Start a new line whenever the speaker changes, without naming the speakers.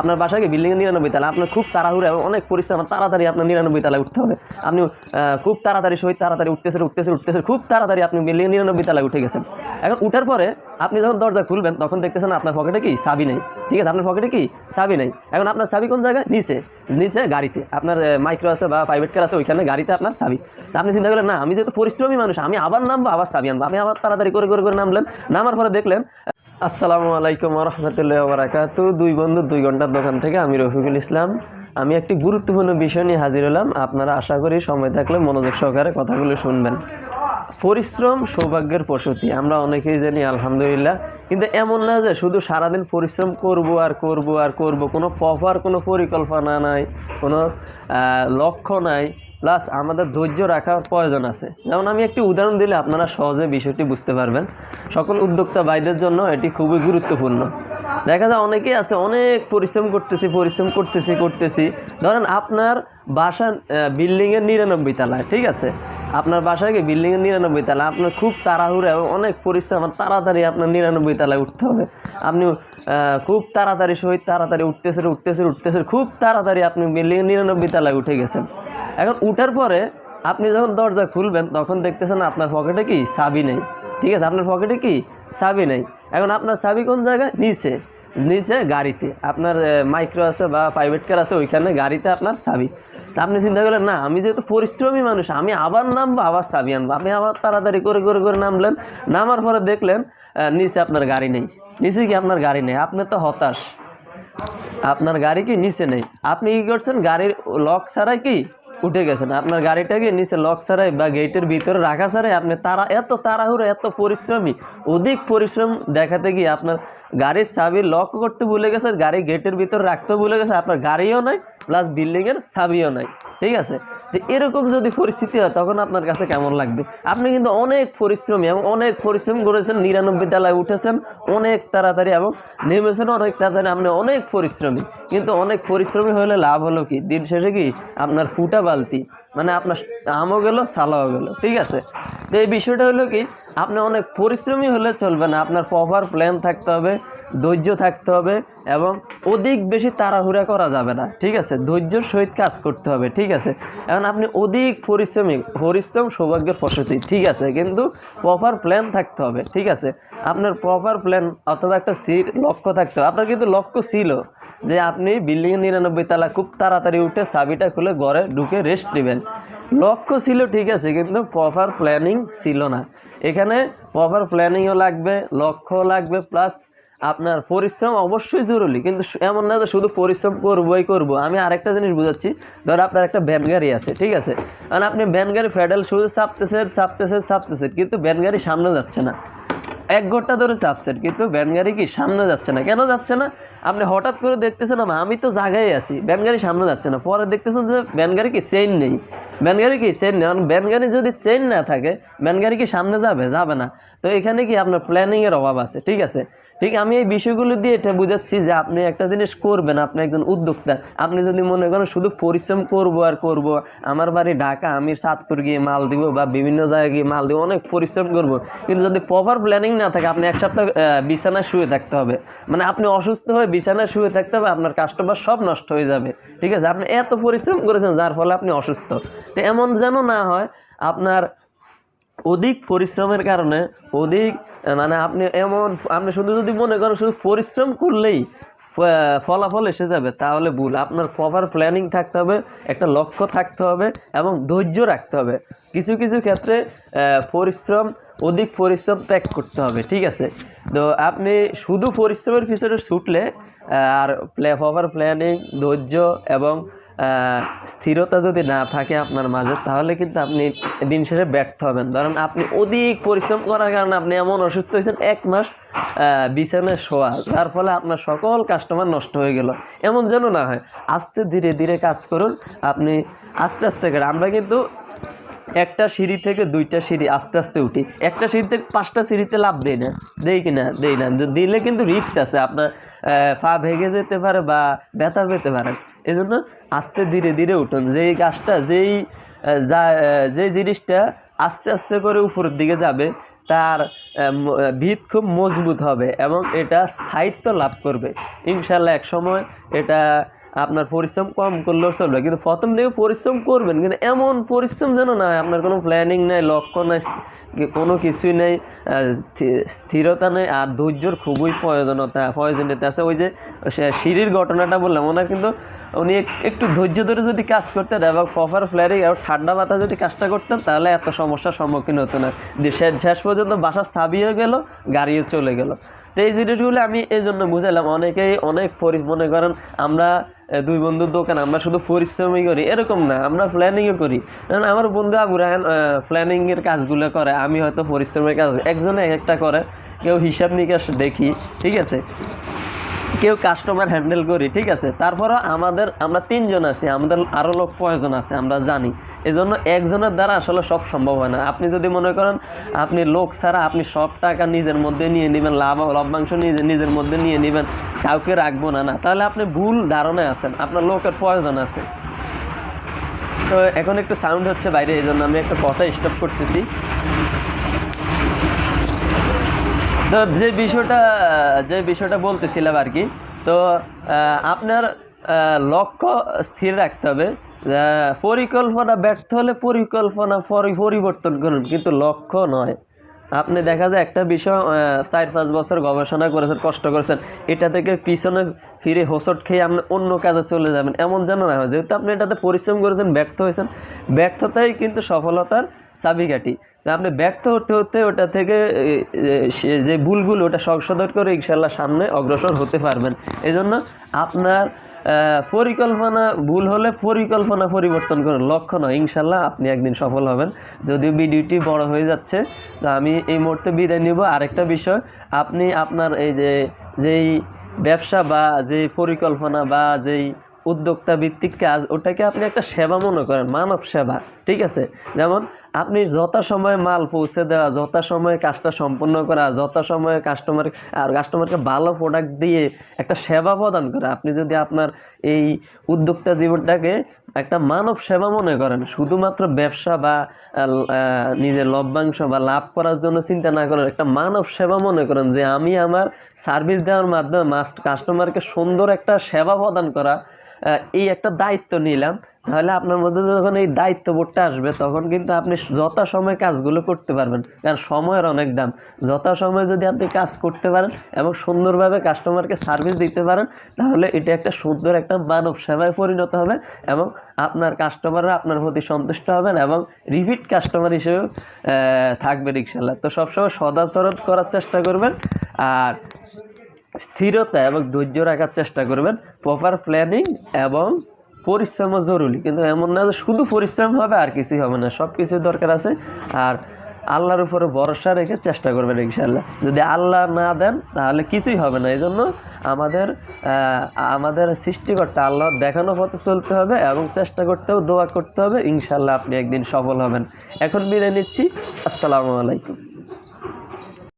আপনার বাসায় কি বিল্ডিংয়ের নিরানব্বই তালা, আপনার খুব তাড়াহুড়ো এবং অনেক পরিশ্রম তাড়াতাড়ি আপনার নিরানব্বই তালায় উঠতে হবে। আপনি খুব তাড়াতাড়ি সহিত তাড়াতাড়ি উঠতেছেন উঠতেছেন উঠতেছেন, খুব তাড়াতাড়ি আপনি বিল্ডিংয়ের নিরানব্বই তালায় উঠে গেছেন। এখন উঠার পরে আপনি যখন দরজা খুলবেন, তখন দেখতেছেন আপনার পকেটে কি? চাবি নেই। ঠিক আছে, আপনার পকেটে কি? চাবি নেই। এখন আপনার চাবি কোন জায়গায়? নিচে। নিচে গাড়িতে। আপনার মাইক্রো আছে বা প্রাইভেট কার আছে, ওইখানে গাড়িতে আপনার চাবি। আপনি চিন্তা করলেন, না, আমি যেহেতু পরিশ্রমী মানুষ, আমি আবার নামবো, আবার চাবি আনব। আপনি আবার তাড়াতাড়ি করে করে করে নামলেন। নামার পরে দেখলেন আসসালামু আলাইকুম রহমতুল্লাহ বারাকাতু দুই বন্ধু, দুই ঘণ্টার দোকান থেকে আমি রফিকুল ইসলাম। আমি একটি গুরুত্বপূর্ণ বিষয় নিয়ে হাজির হলাম। আপনারা আশা করি সময় থাকলে মনোযোগ সহকারে কথাগুলো শুনবেন। পরিশ্রম সৌভাগ্যের প্রসূতি, আমরা অনেকেই জানি আলহামদুলিল্লাহ। কিন্তু এমন না যে শুধু সারাদিন পরিশ্রম করব আর করব আর করব, কোনো প্রপার কোনো পরিকল্পনা নাই, কোনো লক্ষ্য নাই। প্লাস আমাদের ধৈর্য রাখার প্রয়োজন আছে। যেমন আমি একটি উদাহরণ দিলে আপনারা সহজে বিষয়টি বুঝতে পারবেন। সকল উদ্যোক্তা ভাইদের জন্য এটি খুবই গুরুত্বপূর্ণ। দেখা যায় অনেকেই আছে, অনেক পরিশ্রম করতেছি পরিশ্রম করতেছি করতেছি। ধরেন আপনার বাসা বিল্ডিংয়ের নিরানব্বই তলায় ঠিক আছে? আপনার বাসায় কি বিল্ডিংয়ের নিরানব্বই তলা, আপনার খুব তাড়াহুড়ো এবং অনেক পরিশ্রম তাড়াতাড়ি আপনার নিরানব্বই তলায় উঠতে হবে। আপনি খুব তাড়াতাড়ি সহিত তাড়াতাড়ি উঠতেছেন উঠতেছেন উঠতেছেন, খুব তাড়াতাড়ি আপনি বিল্ডিংয়ের নিরানব্বই তলায় উঠে গেছেন। এখন উঠার পরে আপনি যখন দরজা খুলবেন, তখন দেখতেছেন আপনার পকেটে কি? চাবি নেই। ঠিক আছে? আপনার পকেটে কি? চাবি নেই। এখন আপনার চাবি কোন জায়গায়? নিচে। নিচে গাড়িতে। আপনার মাইক্রো আছে বা প্রাইভেট কার আছে, ওইখানে গাড়িতে আপনার চাবি। তা আপনি চিন্তা করলেন, না, আমি যেহেতু পরিশ্রমী মানুষ, আমি আবার নামবো, আবার চাবি আনব। আপনি আবার তাড়াতাড়ি করে করে করে নামলেন। নামার পরে দেখলেন নিচে আপনার গাড়ি নেই। নিচে কি আপনার গাড়ি নেই? আপনি তো হতাশ। আপনার গাড়ি কি নিচে নেই? আপনি কি করছেন? গাড়ির লক ছাড়াই কি উঠে গেছেন। আপনার গাড়িটাকে নিচে লক সারাই বা গেটের ভিতরে রাখা সারাই আপনি তারা, এত তাড়াহুড়ো, এত পরিশ্রমী, অধিক পরিশ্রম দেখাতে গিয়ে আপনার গাড়ির চাবি লক করতে ভুলে গেছে গাড়ি গেটের ভিতরে রাখতে ভুলে গেছে আপনার গাড়িও নাই প্লাস বিল্ডিংয়ের চাবিও নাই। ঠিক আছে? তো এরকম যদি পরিস্থিতি হয়, তখন আপনার কাছে কেমন লাগবে? আপনি কিন্তু অনেক পরিশ্রমী এবং অনেক পরিশ্রম করেছেন, নিরানব্বই তলায় উঠেছেন, অনেক তাড়াতাড়ি এবং নেমেছেন, অনেক তাড়াতাড়ি আপনি অনেক পরিশ্রমী। কিন্তু অনেক পরিশ্রমী হলে লাভ হলো কি? দিন শেষে কি? আপনার ফুটা বালতি মানে আপনার আমও গেল, সালাও গেল, ঠিক আছে? তো এই বিষয়টা হলো কি? আপনি অনেক পরিশ্রমী হলে চলবে না, আপনার প্রপার প্ল্যান থাকতে হবে। ধৈর্য থাকতে হবে এবং অধিক বেশি তাড়াহুড়া করা যাবে না, ঠিক আছে? ধৈর্যর সহিত কাজ করতে হবে, ঠিক আছে? এখন আপনি অধিক পরিশ্রমী, পরিশ্রম সৌভাগ্যের প্রসূতি, ঠিক আছে? কিন্তু প্রপার প্ল্যান থাকতে হবে, ঠিক আছে? আপনার প্রপার প্ল্যান অথবা একটা স্থির লক্ষ্য থাকতে হবে। আপনার কিন্তু লক্ষ্য ছিল যে আপনি বিল্ডিংয়ের নিরানব্বই তালা খুব তাড়াতাড়ি উঠে চাবিটা খুলে ঘরে ঢুকে রেস্ট নেবেন। লক্ষ্য ছিল, ঠিক আছে? কিন্তু প্রপার প্ল্যানিং ছিল না। এখানে প্রপার প্ল্যানিংও লাগবে লক্ষ্য লাগবে প্লাস আপনার পরিশ্রম অবশ্যই জরুরি, কিন্তু এমন না যে শুধু পরিশ্রম করবোই করব। আমি আরেকটা জিনিস বুঝাচ্ছি, ধর আপনার একটা ভ্যান গাড়ি আছে, ঠিক আছে? কারণ আপনি ভ্যান গাড়ি প্যাডেল শুধু চাপতেছেন চাপতেছেন চাপতেছেন, কিন্তু ভ্যান গাড়ি সামনে যাচ্ছে না। এক ঘণ্টা ধরে চাপছেন, কিন্তু ভ্যান গাড়ি কি সামনে যাচ্ছে না? কেন যাচ্ছে না? আপনি হঠাৎ করে দেখতেছেন না আমি তো জায়গায় আছি। ভ্যান গাড়ি সামনে যাচ্ছে না। পরে দেখতেছেন যে ভ্যান গাড়ি কি চেইন নেই। ভ্যান গাড়ি কি চেইন নেই? কারণ ভ্যান গাড়ি যদি চেইন না থাকে, ভ্যান গাড়ি কি সামনে যাবে? যাবে না। তো এখানে কি আপনার প্ল্যানিংয়ের অভাব আছে? ঠিক আছে? ঠিক, আমি এই বিষয়গুলো দিয়ে এটা বুঝাচ্ছি যে আপনি একটা জিনিস করবেন, আপনি একজন উদ্যোক্তা। আপনি যদি মনে করেন শুধু পরিশ্রম করব আর করব, আমার বাড়ি ঢাকা, আমি সাতপুর গিয়ে মাল দিব বা বিভিন্ন জায়গায় গিয়ে মাল দিব, অনেক পরিশ্রম করব। কিন্তু যদি প্রপার প্ল্যানিং না থাকে, আপনি এক সপ্তাহ বিছানায় শুয়ে থাকতে হবে। মানে আপনি অসুস্থ হয়ে বিছানায় শুয়ে থাকতে হবে, আপনার কাস্টমার সব নষ্ট হয়ে যাবে। ঠিক আছে? আপনি এত পরিশ্রম করেছেন, যার ফলে আপনি অসুস্থ। তো এমন যেন না হয়, আপনার অধিক পরিশ্রমের কারণে অধিক মানে আপনি এমন, আপনি শুধু যদি মনে করেন শুধু পরিশ্রম করলেই ফলাফল এসে যাবে, তাহলে ভুল। আপনার প্রপার প্ল্যানিং থাকতে হবে, একটা লক্ষ্য থাকতে হবে এবং ধৈর্য রাখতে হবে। কিছু কিছু ক্ষেত্রে পরিশ্রম, অধিক পরিশ্রম ত্যাগ করতে হবে, ঠিক আছে? তো আপনি শুধু পরিশ্রমের পিছনে ছুটলে আর প্লে প্রপার প্ল্যানিং ধৈর্য এবং স্থিরতা যদি না থাকে আপনার মাঝে, তাহলে কিন্তু আপনি দিন শেষে ব্যর্থ হবেন। ধরেন আপনি অধিক পরিশ্রম করার কারণে আপনি এমন অসুস্থ হয়েছেন, এক মাস বিছানায় শোয়া, যার ফলে আপনার সকল কাস্টমার নষ্ট হয়ে গেল। এমন যেন না হয়, আস্তে ধীরে ধীরে কাজ করুন, আপনি আস্তে আস্তে করে। আমরা কিন্তু একটা সিঁড়ি থেকে দুইটা সিঁড়ি আস্তে আস্তে উঠি। একটা সিঁড়ি থেকে পাঁচটা সিঁড়িতে লাভ দেই না, দেই কি না, দেই না। দিলে কিন্তু রিক্স আছে। আপনার পা ভেঙে যেতে পারে বা ব্যথা পেতে পারে। এজন্য জন্য আস্তে ধীরে ধীরে উঠুন। যেই গাছটা যেই যা যে জিনিসটা আস্তে আস্তে করে উপরের দিকে যাবে, তার ভিত খুব মজবুত হবে এবং এটা স্থায়িত্ব লাভ করবে। ইনশাল্লাহ এক সময় এটা আপনার পরিশ্রম কম করলেও চলবে, কিন্তু প্রথম দিকে পরিশ্রম করবেন, কিন্তু এমন পরিশ্রম যেন না আপনার কোনো প্ল্যানিং নাই, লক্ষ্য নাই কোনো কিছুই নেই স্থিরতা নেই, আর ধৈর্যর খুবই প্রয়োজনতা প্রয়োজনীয়তা আছে। ওই যে সিঁড়ির ঘটনাটা বললাম, ওনার কিন্তু উনি একটু ধৈর্য ধরে যদি কাজ করতেন এবং প্রপার ফ্ল্যারিং এবং ঠান্ডা মাথা যদি কাজটা করতেন, তাহলে এত সমস্যার সম্মুখীন হতো না। যে শেষ পর্যন্ত বাসা চাবিও গেল, গাড়িও চলে গেল। তো এই জিনিসগুলো আমি এই জন্য বুঝাইলাম, অনেকেই অনেক পরি মনে করেন, আমরা দুই বন্ধুর দোকান, আমরা শুধু পরিশ্রমই করি, এরকম না, আমরা প্ল্যানিংও করি। কারণ আমার বন্ধু আবু রাহান প্ল্যানিংয়ের কাজগুলো করে, আমি হয়তো পরিশ্রমের কাজ, একজনে এক একটা করে, কেউ হিসাব নিকাশ দেখি, ঠিক আছে? কেউ কাস্টমার হ্যান্ডেল করি, ঠিক আছে? তারপরও আমাদের, আমরা তিনজন আছি, আমাদের আরও লোক প্রয়োজন আছে, আমরা জানি। এজন্য একজনের দ্বারা আসলে সব সম্ভব হয় না। আপনি যদি মনে করেন আপনি লোক ছাড়া আপনি সব টাকা নিজের মধ্যে নিয়ে নেবেন, লাভ, লভ্যাংশ নিজে, নিজের মধ্যে নিয়ে নেবেন, কাউকে রাখব না না। তাহলে আপনি ভুল ধারণায় আছেন, আপনার লোকের প্রয়োজন আছে। তো এখন একটু সাউন্ড হচ্ছে বাইরে এই জন্য আমি একটা কথা স্টপ করতেছি। তো যে বিষয়টা যে বিষয়টা বলতেছিলাম আর কি, তো আপনার লক্ষ্য স্থির রাখতে হবে পরিকল্পনা ব্যর্থ হলে পরিকল্পনা পরি- পরিবর্তন করুন, কিন্তু লক্ষ্য নয়। আপনি দেখা যায় একটা বিষয় চার পাঁচ বছর গবেষণা করেছেন, কষ্ট করেছেন, এটা থেকে পিছনে ফিরে হোসট খেয়ে আপনি অন্য কাজে চলে যাবেন, এমন যেন না হয়। যেহেতু আপনি এটাতে পরিশ্রম করেছেন, ব্যর্থ হয়েছেন, ব্যর্থতাই কিন্তু সফলতার চাবিকাঠি তা আপনি ব্যর্থ হতে হতে ওটা থেকে যে ভুলগুলো ওটা সংশোধন করে ইনশাল্লাহ সামনে অগ্রসর হতে পারবেন। এই জন্য আপনার পরিকল্পনা ভুল হলে পরিকল্পনা পরিবর্তন করুন। লক্ষ্য নয় ইনশাল্লাহ আপনি একদিন সফল হবেন। যদিও ভিডিওটি বড় হয়ে যাচ্ছে, তো আমি এই মুহূর্তে বিদায় নিব। আরেকটা বিষয়, আপনি আপনার এই যে, যেই ব্যবসা বা যেই পরিকল্পনা বা যেই উদ্যোক্তা ভিত্তিক কাজ ওটাকে আপনি একটা সেবা মনে করেন, মানব সেবা, ঠিক আছে? যেমন আপনি যথাসময়ে মাল পৌঁছে দেওয়া যথাসময়ে কাজটা সম্পন্ন করা যথাসময়ে কাস্টমার আর কাস্টমারকে ভালো প্রোডাক্ট দিয়ে একটা সেবা প্রদান করা, আপনি যদি আপনার এই উদ্যোক্তা জীবনটাকে একটা মানব সেবা মনে করেন, শুধুমাত্র ব্যবসা বা নিজের লভ্যাংশ বা লাভ করার জন্য চিন্তা না করেন, একটা মানব সেবা মনে করেন যে আমি আমার সার্ভিস দেওয়ার মাধ্যমে মাস্ট কাস্টমারকে সুন্দর একটা সেবা প্রদান করা এই একটা দায়িত্ব নিলাম। তাহলে আপনার মধ্যে যখন এই দায়িত্ববোধটা আসবে তখন কিন্তু আপনি যথাসময়ে কাজগুলো করতে পারবেন। কারণ সময়ের অনেক দাম। যথাসময়ে যদি আপনি কাজ করতে পারেন এবং সুন্দরভাবে কাস্টমারকে সার্ভিস দিতে পারেন তাহলে এটা একটা সুন্দর একটা মানব সেবায় পরিণত হবে এবং আপনার কাস্টমাররা আপনার প্রতি সন্তুষ্ট হবেন এবং রিপিট কাস্টমার হিসেবেও আহ, থাকবেন ইনশাল্লাহ তো সবসময় সদাচরণ করার চেষ্টা করবেন। আর স্থিরতা এবং ধৈর্য রাখার চেষ্টা করবেন। প্রপার প্ল্যানিং এবং পরিশ্রমও জরুরি। কিন্তু এমন না যে শুধু পরিশ্রম হবে আর কিছুই হবে না সব কিছুই দরকার আছে। আর আল্লাহর উপরে ভরসা রেখে চেষ্টা করবেন ইনশাল্লাহ যদি আল্লাহ না দেন, তাহলে কিছুই হবে না। এই জন্য আমাদের আমাদের সৃষ্টিকর্তা আল্লাহ দেখানো পথে চলতে হবে এবং চেষ্টা করতে হবে দোয়া করতে হবে। ইনশাল্লাহ আপনি একদিন সফল হবেন। এখন বিদায় নিচ্ছি। আসসালামু আলাইকুম।